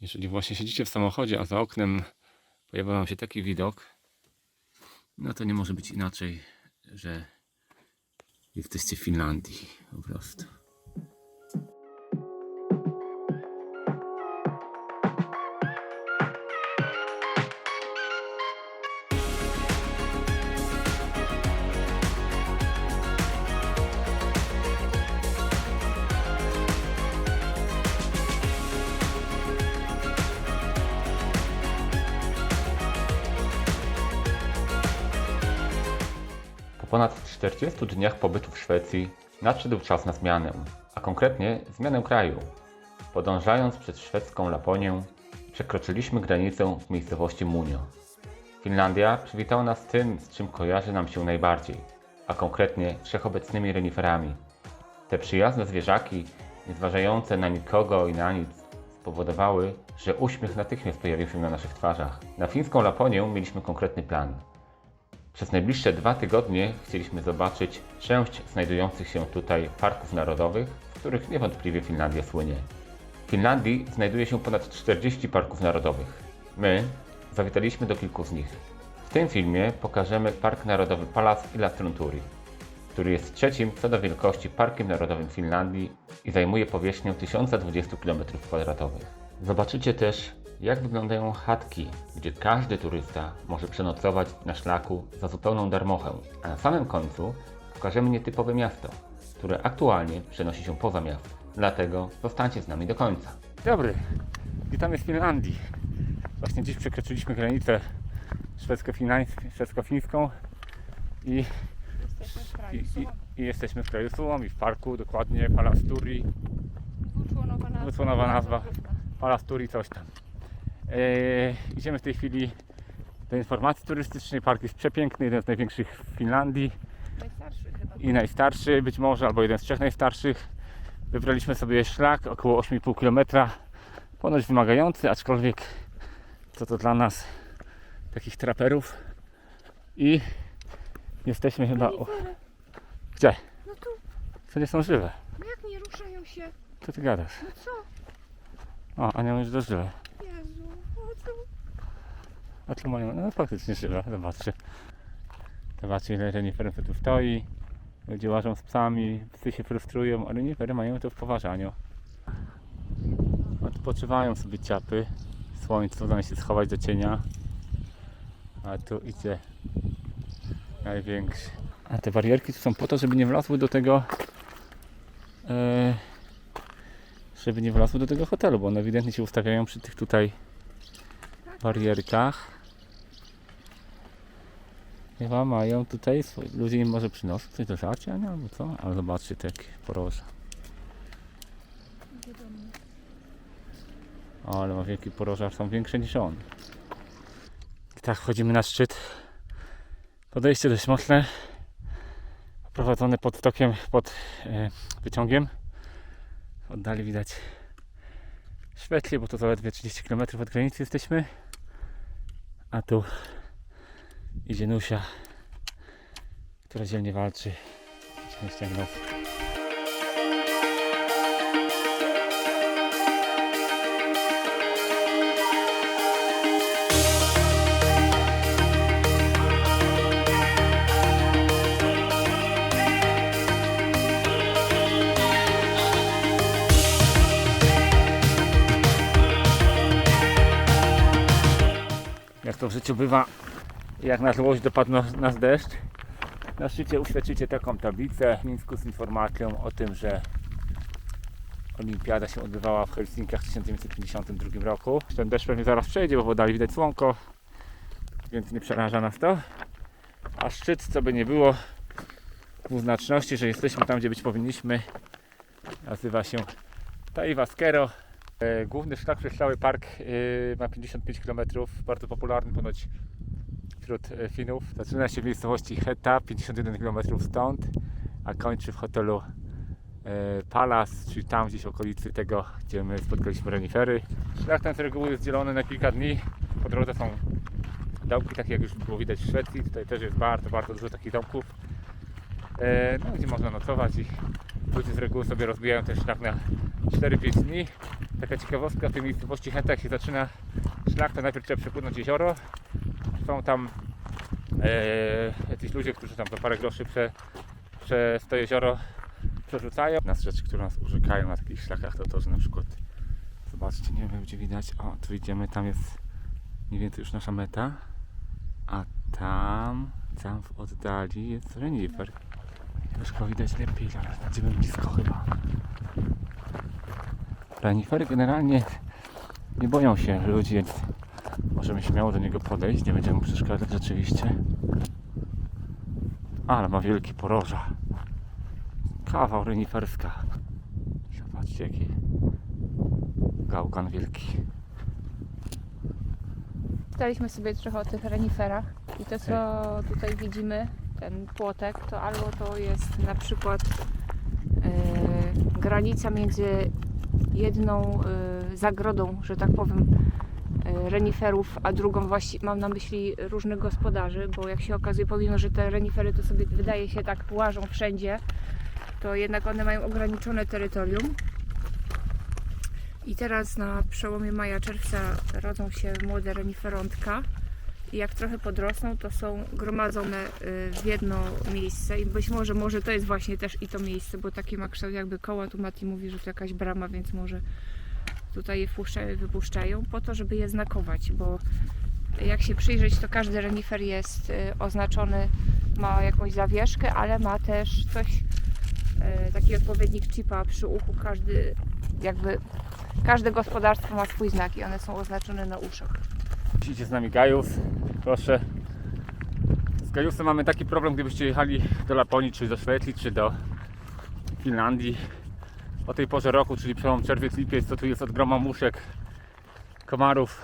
Jeżeli właśnie siedzicie w samochodzie, a za oknem pojawia Wam się taki widok, no to nie może być inaczej, że jesteście w Finlandii po prostu. Ponad 40 dniach pobytu w Szwecji nadszedł czas na zmianę, a konkretnie zmianę kraju. Podążając przez szwedzką Laponię, przekroczyliśmy granicę w miejscowości Munio. Finlandia przywitała nas tym, z czym kojarzy nam się najbardziej, a konkretnie wszechobecnymi reniferami. Te przyjazne zwierzaki, nie zważające na nikogo i na nic, spowodowały, że uśmiech natychmiast pojawił się na naszych twarzach. Na fińską Laponię mieliśmy konkretny plan. Przez najbliższe dwa tygodnie chcieliśmy zobaczyć część znajdujących się tutaj parków narodowych, z których niewątpliwie Finlandia słynie. W Finlandii znajduje się ponad 40 parków narodowych. My zawitaliśmy do kilku z nich. W tym filmie pokażemy Park Narodowy Palas Ilastrunturi, który jest trzecim co do wielkości parkiem narodowym Finlandii i zajmuje powierzchnię 1020 km2. Zobaczycie też, jak wyglądają chatki, gdzie każdy turysta może przenocować na szlaku za zupełną darmochę. A na samym końcu pokażemy nietypowe miasto, które aktualnie przenosi się poza miasto. Dlatego zostańcie z nami do końca. Dobry, witamy w Finlandii. Właśnie dziś przekroczyliśmy granicę szwedzko-fińską szwedzko i, i, i, i jesteśmy w kraju Sułom i w parku, dokładnie Palasturi, Dwuczłonowa nazwa. Palasturi coś tam. Eee, idziemy w tej chwili do informacji turystycznej. Park jest przepiękny, jeden z największych w Finlandii Najstarszy chyba. i najstarszy być może, albo jeden z trzech najstarszych. Wybraliśmy sobie szlak około 8,5 km, ponoć wymagający, aczkolwiek co to dla nas takich traperów. I jesteśmy chyba... O, gdzie? No tu, To nie są żywe. no jak nie ruszają się? Co ty gadasz? No co? O, a nie mówisz, że żywe. Jezu, o co? A tu mają, no faktycznie żywe, zobaczcie. Zobaczcie ile reniferów tu stoi. Ludzie łażą z psami, psy się frustrują, a renifery mają to w poważaniu. Odpoczywają sobie ciapy. Słońce zamiast się schować do cienia. A tu idzie największy. A te barierki tu są po to, żeby nie wlazły do tego e, żeby nie wlazły do tego hotelu, bo one ewidentnie się ustawiają przy tych tutaj barierkach. Chyba mają tutaj swój. Ludzie im może przynoszą coś do żarcia, nie? Albo co? Ale zobaczcie te jakie poroże. O, ale ma wielki poroże, aż są większe niż on. I tak wchodzimy na szczyt. Podejście dość mocne. Prowadzone pod tokiem, pod e, wyciągiem. Oddali widać Szwecję, bo to zaledwie 30 km od granicy jesteśmy. A tu idzie Nusia, która dzielnie walczy. Się ściągnął. Jak to w życiu bywa, jak na złość dopadł nas- deszcz. Na szczycie uświadczycie taką tablicę w Mińsku z informacją o tym, że Olimpiada się odbywała w Helsinkach w 1952 roku. Ten deszcz pewnie zaraz przejdzie, bo w oddali widać słonko, więc nie przeraża nas to. A szczyt, co by nie było, dwuznaczności, że jesteśmy tam, gdzie być powinniśmy, nazywa się Taiwaskero. E, Główny szlak przez cały park e, ma 55 km, bardzo popularny ponoć wśród e, Finów. Zaczyna się w miejscowości Heta, 51 km stąd, a kończy w hotelu e, Palace, czyli tam gdzieś w okolicy tego, gdzie my spotkaliśmy renifery. Szlak ten z reguły jest dzielony na kilka dni. Po drodze są domki, takie jak już było widać w Szwecji. Tutaj też jest bardzo, bardzo dużo takich domków, e, no, gdzie można nocować i ludzie z reguły sobie rozbijają ten szlak na 4-5 dni. Taka ciekawostka, w tej miejscowości Chętach się zaczyna szlak, to najpierw trzeba przepłynąć jezioro. Są tam e, ludzie, którzy tam za parę groszy prze, przez to jezioro przerzucają. Jedna z rzeczy, które nas urzekają na takich szlakach to to, że na przykład zobaczcie, nie wiem gdzie widać, o tu idziemy, tam jest mniej więcej już nasza meta, a tam, tam w oddali jest renifer. Troszkę widać lepiej, ale będziemy blisko chyba. Renifery generalnie nie boją się ludzi, więc możemy śmiało do niego podejść, nie będziemy przeszkadzać rzeczywiście. Ale ma wielki poroża. Kawał reniferska. Zobaczcie jaki gałkan wielki. Czytaliśmy sobie trochę o tych reniferach i to co tutaj widzimy, ten płotek, to albo to jest na przykład e, granica między jedną e, zagrodą, że tak powiem, reniferów, a drugą właśnie mam na myśli różnych gospodarzy, bo jak się okazuje, pomimo, że te renifery to sobie wydaje się tak łażą wszędzie, to jednak one mają ograniczone terytorium. I teraz na przełomie maja, czerwca rodzą się młode reniferątka. I jak trochę podrosną, to są gromadzone y, w jedno miejsce. I być może, może to jest właśnie też i to miejsce, bo takie ma kształt jakby koła, tu Mati mówi, że to jakaś brama, więc może tutaj je wypuszczają po to, żeby je znakować, bo jak się przyjrzeć, to każdy renifer jest y, oznaczony, ma jakąś zawieszkę, ale ma też coś, y, taki odpowiednik chipa przy uchu, każdy jakby Każde gospodarstwo ma swój znak i one są oznaczone na uszach. Idzie z nami Gajus, proszę. Z Gajusem mamy taki problem, gdybyście jechali do Laponii, czy do Szwecji, czy do Finlandii. O tej porze roku, czyli przełom czerwiec, lipiec, to tu jest od groma muszek, komarów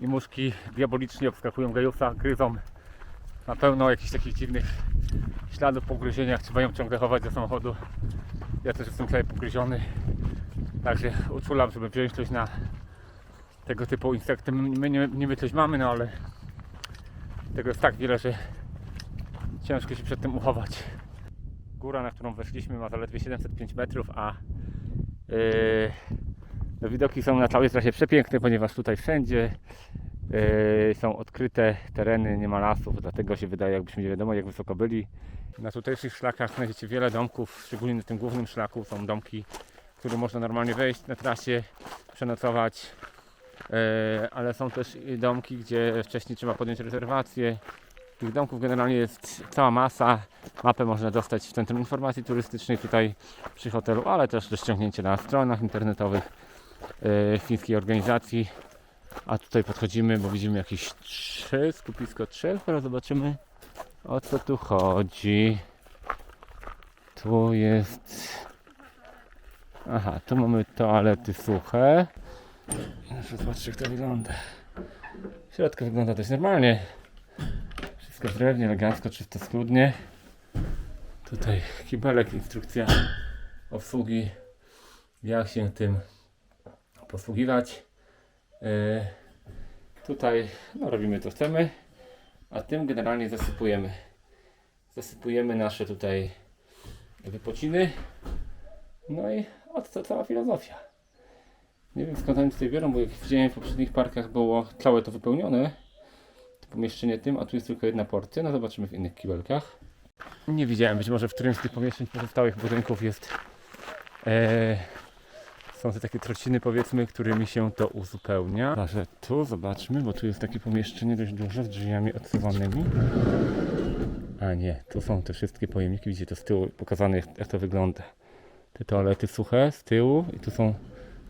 i muszki diabolicznie obskakują Gajusa, gryzą na pełno jakichś takich dziwnych śladów po gryzieniach, trzeba ją ciągle chować do samochodu. Ja też jestem cały pogryziony, także uczulam, żeby wziąć coś na tego typu insekty. My nie, niby coś mamy, no ale tego jest tak wiele, że ciężko się przed tym uchować. Góra, na którą weszliśmy ma zaledwie 705 metrów, a yy, no widoki są na całej trasie przepiękne, ponieważ tutaj wszędzie yy, są odkryte tereny, nie ma lasów, dlatego się wydaje, jakbyśmy nie wiadomo jak wysoko byli. Na tutejszych szlakach znajdziecie wiele domków, szczególnie na tym głównym szlaku są domki, w które można normalnie wejść na trasie, przenocować, E, ale są też domki, gdzie wcześniej trzeba podjąć rezerwację. Tych domków generalnie jest cała masa. Mapę można dostać w Centrum Informacji Turystycznej tutaj przy hotelu, ale też do ściągnięcia na stronach internetowych e, fińskiej organizacji. A tutaj podchodzimy, bo widzimy jakieś trzy, skupisko trzech. Teraz zobaczymy o co tu chodzi. Tu jest... Aha, tu mamy toalety suche. Zobaczyć jak to wygląda. W środku wygląda dość normalnie. Wszystko drewnie, elegancko, czysto, schludnie. Tutaj kibelek, instrukcja obsługi, jak się tym posługiwać. Yy, tutaj no, robimy co chcemy, a tym generalnie zasypujemy. Zasypujemy nasze tutaj wypociny. No i od to cała filozofia. Nie wiem skąd oni tutaj biorą, bo jak widziałem w poprzednich parkach było całe to wypełnione. Pomieszczenie tym, a tu jest tylko jedna porcja. No zobaczymy w innych kibelkach. Nie widziałem, być może w którymś z tych pomieszczeń pozostałych budynków jest e, są te takie trociny powiedzmy, którymi się to uzupełnia. Także tu zobaczmy, bo tu jest takie pomieszczenie dość duże z drzwiami odsuwanymi. A nie, tu są te wszystkie pojemniki, widzicie to z tyłu pokazane jak, jak to wygląda. Te toalety suche z tyłu i tu są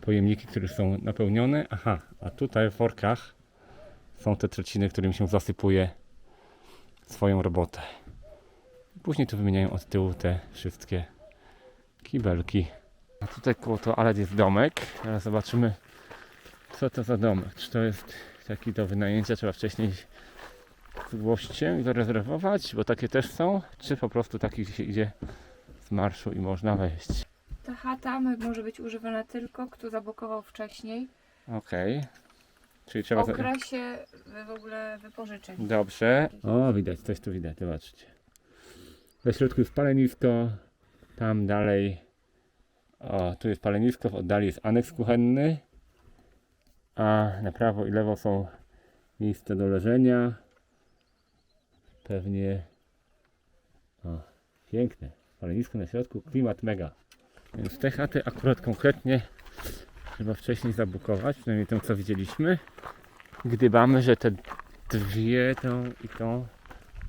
pojemniki, które są napełnione. Aha, a tutaj w workach są te trzeciny, którym się zasypuje swoją robotę. Później tu wymieniają od tyłu te wszystkie kibelki. A tutaj koło toalet jest domek. Teraz zobaczymy, co to za domek. Czy to jest taki do wynajęcia, trzeba wcześniej z gościem i zarezerwować, bo takie też są, czy po prostu taki, gdzie się idzie z marszu i można wejść. Ta chata może być używana tylko, kto zabokował wcześniej Okej. Czyli trzeba. za- okresie w ogóle wypożyczeń. Dobrze. O, widać, coś tu widać, zobaczcie. We środku jest palenisko, tam dalej O, tu jest palenisko, w oddali jest aneks kuchenny. A na prawo i lewo są miejsca do leżenia. Pewnie. O, piękne. Palenisko na środku, klimat mega. Więc te chaty akurat konkretnie trzeba wcześniej zabukować, przynajmniej tą co widzieliśmy. Gdybamy, że te dwie, tą i tą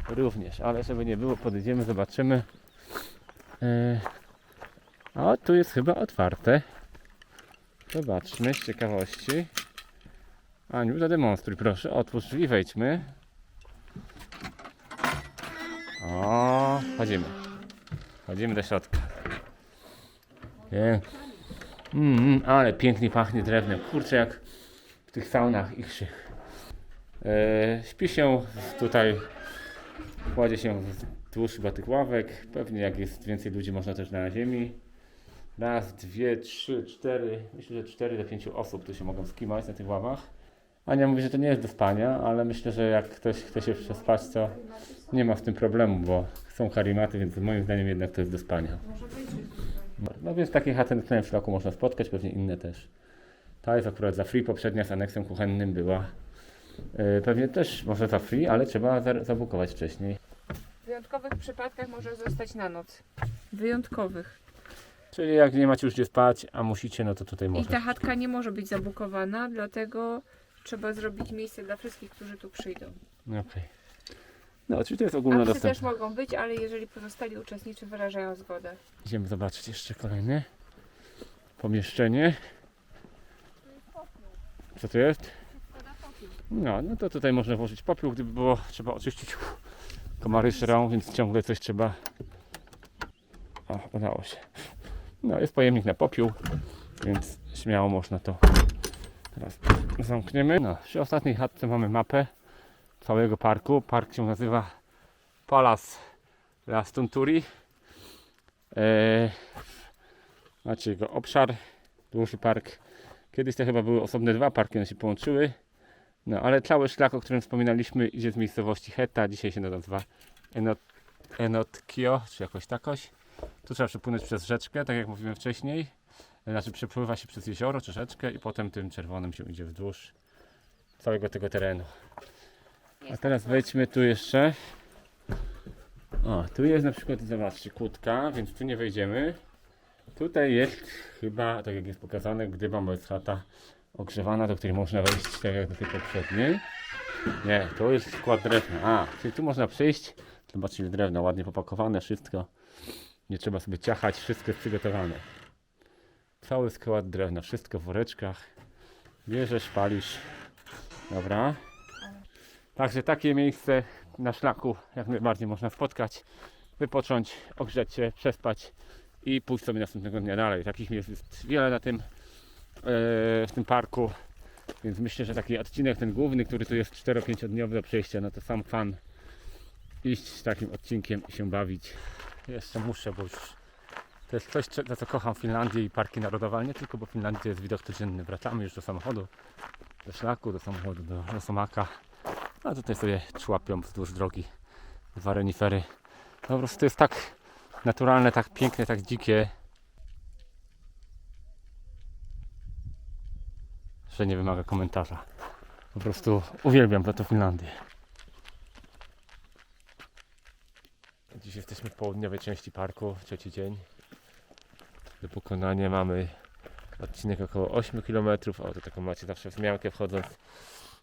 również, ale żeby nie było, podejdziemy, zobaczymy. E, o, tu jest chyba otwarte. Zobaczmy z ciekawości. Aniu, zademonstruj proszę, otwórz drzwi, wejdźmy. O, chodzimy. Chodzimy do środka. Pięknie. Mm, ale pięknie pachnie drewnem. Kurczę, jak w tych saunach ichrzych. E, śpi się tutaj, kładzie się wzdłuż chyba tych ławek. Pewnie jak jest więcej ludzi, można też na ziemi. Raz, dwie, trzy, cztery, myślę, że cztery do pięciu osób tu się mogą skimać na tych ławach. Ania mówi, że to nie jest do spania, ale myślę, że jak ktoś chce się przespać, to nie ma z tym problemu, bo są karimaty, więc moim zdaniem jednak to jest do spania. No więc takie chaty na tym szlaku można spotkać, pewnie inne też. Ta jest akurat za free, poprzednia z aneksem kuchennym była. Yy, pewnie też może za free, ale trzeba za- zabukować wcześniej. W wyjątkowych przypadkach może zostać na noc. Wyjątkowych. Czyli jak nie macie już gdzie spać, a musicie, no to tutaj I ta chatka nie może być zabukowana, dlatego trzeba zrobić miejsce dla wszystkich, którzy tu przyjdą. Okej. No, czyli to jest A psy ogólnodostępne. też mogą być, ale jeżeli pozostali uczestnicy wyrażają zgodę. Idziemy zobaczyć jeszcze kolejne pomieszczenie. Co to jest? No, no to tutaj można włożyć popiół, gdyby było trzeba oczyścić. Komary szrą, więc ciągle coś trzeba. O, udało się. No, jest pojemnik na popiół, więc śmiało można to teraz zamkniemy. No, przy ostatniej chatce mamy mapę całego parku. Park się nazywa Palace Las Tunturi. Eee, macie jego obszar, duży park. Kiedyś to chyba były osobne dwa parki, one się połączyły. No ale cały szlak, o którym wspominaliśmy, idzie z miejscowości Heta. Dzisiaj się nazywa Enot, Enotkio, czy jakoś takoś. Tu trzeba przepłynąć przez rzeczkę, tak jak mówiłem wcześniej. Znaczy przepływa się przez jezioro czy rzeczkę i potem tym czerwonym się idzie wzdłuż całego tego terenu. A teraz wejdźmy tu jeszcze. O, tu jest na przykład, zobaczcie, kłódka, więc tu nie wejdziemy. Tutaj jest chyba, tak jak jest pokazane, gdyba bo jest chata ogrzewana, do której można wejść tak jak do tej poprzedniej. Nie, to jest skład drewna. A, czyli tu można przyjść, zobaczcie ile drewna, ładnie popakowane, wszystko. Nie trzeba sobie ciachać, wszystko jest przygotowane. Cały skład drewna, wszystko w woreczkach. Bierzesz, palisz. Dobra. Także takie miejsce na szlaku jak najbardziej można spotkać, wypocząć, ogrzeć się, przespać i pójść sobie następnego dnia dalej. Takich miejsc jest wiele na tym, e, w tym parku, więc myślę, że taki odcinek ten główny, który tu jest 4-5 dniowy do przejścia, no to sam fan iść z takim odcinkiem i się bawić. Jeszcze muszę, bo już to jest coś, za co kocham Finlandię i parki narodowe, ale nie tylko, bo w Finlandii jest widok codzienny. Wracamy już do samochodu, do szlaku, do samochodu, do, do somaka. A tutaj sobie człapią wzdłuż drogi dwa renifery. No po prostu to jest tak naturalne, tak piękne, tak dzikie, że nie wymaga komentarza. Po prostu uwielbiam za to Finlandię. Dziś jesteśmy w południowej części parku, trzeci dzień. Do pokonania mamy odcinek około 8 km. O, to taką macie zawsze wzmiankę wchodząc.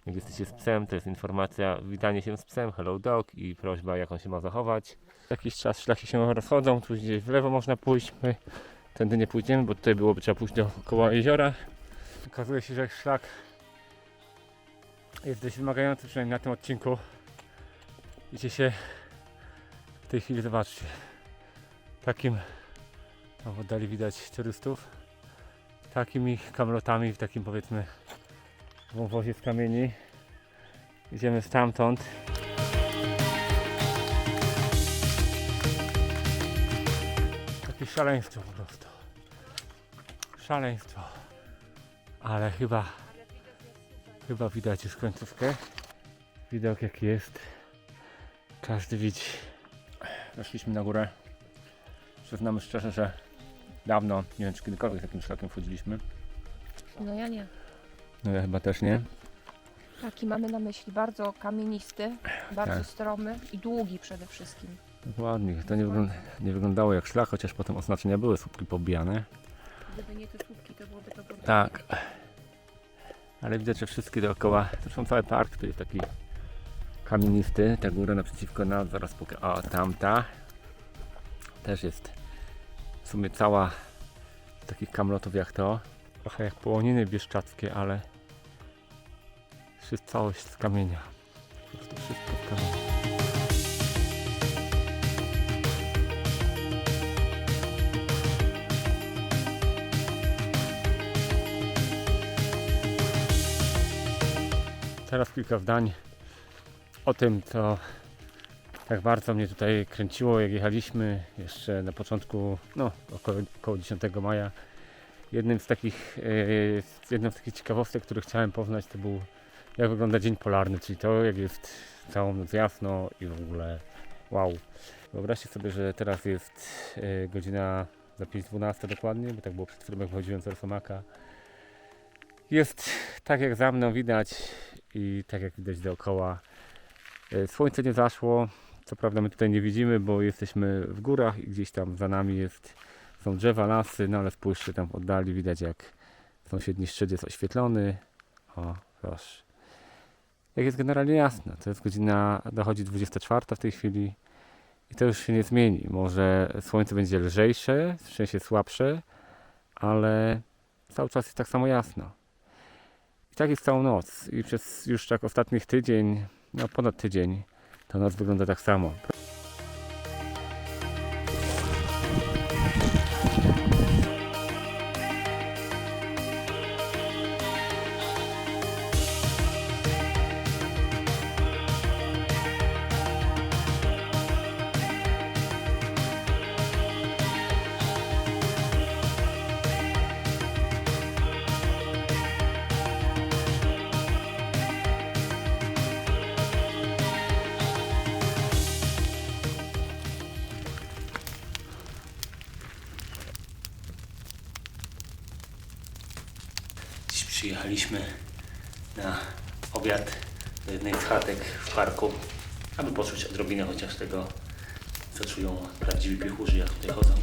Jak jesteście z psem, to jest informacja, witanie się z psem, hello dog i prośba jak on się ma zachować. Jakiś czas szlaki się rozchodzą, tu gdzieś w lewo można pójść, my tędy nie pójdziemy, bo tutaj byłoby trzeba pójść dookoła jeziora. Okazuje się, że szlak jest dość wymagający, przynajmniej na tym odcinku. Idzie się w tej chwili, zobaczcie, takim, o, w oddali widać turystów, takimi kamlotami w takim powiedzmy wąwozie z kamieni. Idziemy stamtąd. Takie szaleństwo po prostu. Szaleństwo. Ale chyba, chyba widać już końcówkę. Widok jaki jest. Każdy widzi. Weszliśmy na górę. Przyznamy szczerze, że dawno, nie wiem czy kiedykolwiek takim szlakiem wchodziliśmy. No ja nie. No ja chyba też nie. Taki mamy na myśli, bardzo kamienisty, bardzo Tak. stromy i długi przede wszystkim. Ładnie, to nie, wygląda, nie wyglądało jak szlak, chociaż potem oznaczenia były słupki pobijane. Gdyby nie te słupki, to byłoby to podobne. Tak. Ale widać, że wszystkie dookoła, zresztą cały park tutaj jest taki kamienisty. Ta góra naprzeciwko nas, zaraz pokażę. O, tamta. Też jest w sumie cała z takich kamlotów jak to. Trochę jak połoniny bieszczackie, ale jest całość z kamienia. Wszystko kamienia. Teraz kilka zdań o tym, co tak bardzo mnie tutaj kręciło, jak jechaliśmy jeszcze na początku, no około, około 10 maja. Jednym z takich, yy, jedną z takich ciekawostek, które chciałem poznać, to był jak wygląda dzień polarny, czyli to jak jest całą noc jasno i w ogóle wow. Wyobraźcie sobie, że teraz jest yy, godzina za 5.12 dokładnie, bo tak było przed chwilą jak wychodziłem z Rosomaka. Jest tak jak za mną widać i tak jak widać dookoła. E, Słońce nie zaszło, co prawda my tutaj nie widzimy, bo jesteśmy w górach i gdzieś tam za nami jest, są drzewa, lasy, no ale spójrzcie tam w oddali, widać jak sąsiedni szczyt jest oświetlony. O, proszę. Jak jest generalnie jasno, to jest godzina, dochodzi 24 w tej chwili i to już się nie zmieni. Może słońce będzie lżejsze, w sensie słabsze, ale cały czas jest tak samo jasno. I tak jest całą noc. I przez już tak ostatnich tydzień, no ponad tydzień, ta noc wygląda tak samo. Dziś przyjechaliśmy na obiad do jednej z chatek w parku, aby poczuć odrobinę chociaż tego, co czują prawdziwi piechurzy, jak tutaj chodzą.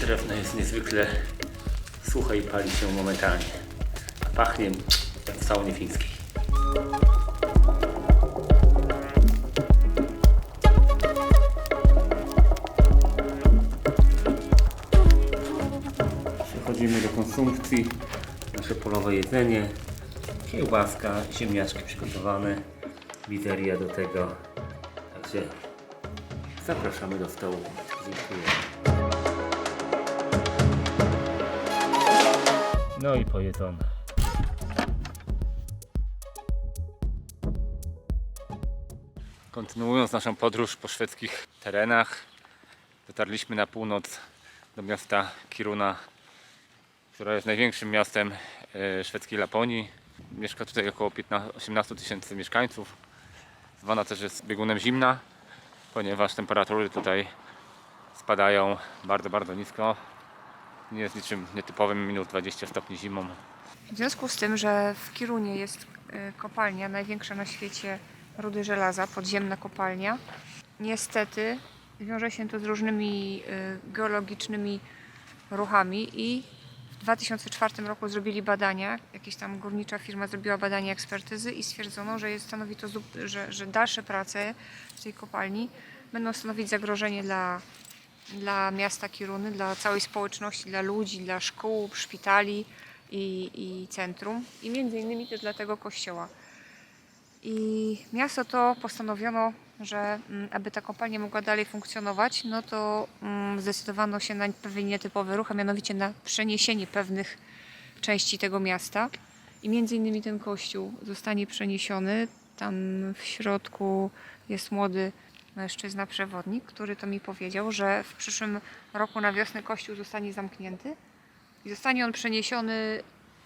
Drewno jest niezwykle suche i pali się momentalnie. Pachnie jak w saunie fińskiej. Przechodzimy do konsumpcji. Nasze polowe jedzenie. Kiełbaska, ziemniaczki przygotowane. Wizeria do tego. Także zapraszamy do stołu. Dziękuję. No i pojedzone. Kontynuując naszą podróż po szwedzkich terenach, dotarliśmy na północ do miasta Kiruna, które jest największym miastem e, szwedzkiej Laponii. Mieszka tutaj około 15, 18 tysięcy mieszkańców. Zwana też jest biegunem zimna, ponieważ temperatury tutaj spadają bardzo, bardzo nisko. Nie jest niczym nietypowym, minus 20 stopni zimą. W związku z tym, że w Kirunie jest y, kopalnia, największa na świecie rudy żelaza, podziemna kopalnia, niestety wiąże się to z różnymi y, geologicznymi ruchami i w 2004 roku zrobili badania, jakaś tam górnicza firma zrobiła badania ekspertyzy i stwierdzono, że jest stanowi to, że, że dalsze prace w tej kopalni będą stanowić zagrożenie dla, dla miasta Kiruny, dla całej społeczności, dla ludzi, dla szkół, szpitali i, i centrum i między innymi też dla tego kościoła. I miasto to postanowiono, że mm, aby ta kopalnia mogła dalej funkcjonować, no to mm, zdecydowano się na pewien nietypowy ruch, a mianowicie na przeniesienie pewnych części tego miasta. I między innymi ten kościół zostanie przeniesiony. Tam w środku jest młody mężczyzna przewodnik, który to mi powiedział, że w przyszłym roku na wiosnę kościół zostanie zamknięty i zostanie on przeniesiony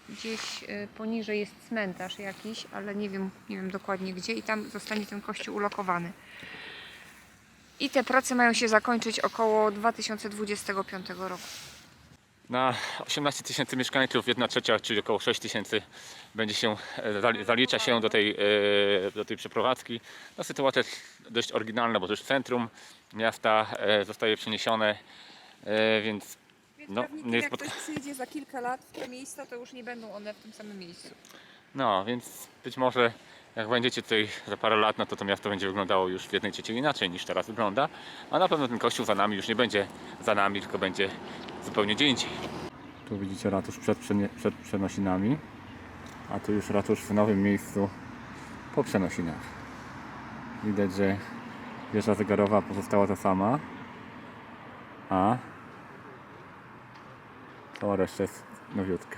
gdzieś y, poniżej jest cmentarz jakiś, ale nie wiem, nie wiem dokładnie gdzie i tam zostanie ten kościół ulokowany. I te prace mają się zakończyć około 2025 roku. Na 18 tysięcy mieszkańców 1 trzecia, czyli około 6 tysięcy będzie się, e, zali- zalicza się do tej, e, do tej przeprowadzki. No, sytuacja jest dość oryginalna, bo też centrum miasta e, zostaje przeniesione, Więc No, pewnie nie jak pod- ktoś przyjedzie za kilka lat w te miejsca, to już nie będą one w tym samym miejscu. No, więc być może jak będziecie tutaj za parę lat, no to to miasto będzie wyglądało już w jednej trzeciej inaczej niż teraz wygląda. A na pewno ten kościół za nami już nie będzie za nami, tylko będzie zupełnie gdzie indziej. Tu widzicie ratusz przed, przed przenosinami, a tu już ratusz w nowym miejscu po przenosinach. Widać, że wieża zegarowa pozostała ta sama, a Cała reszta jest nowiutka.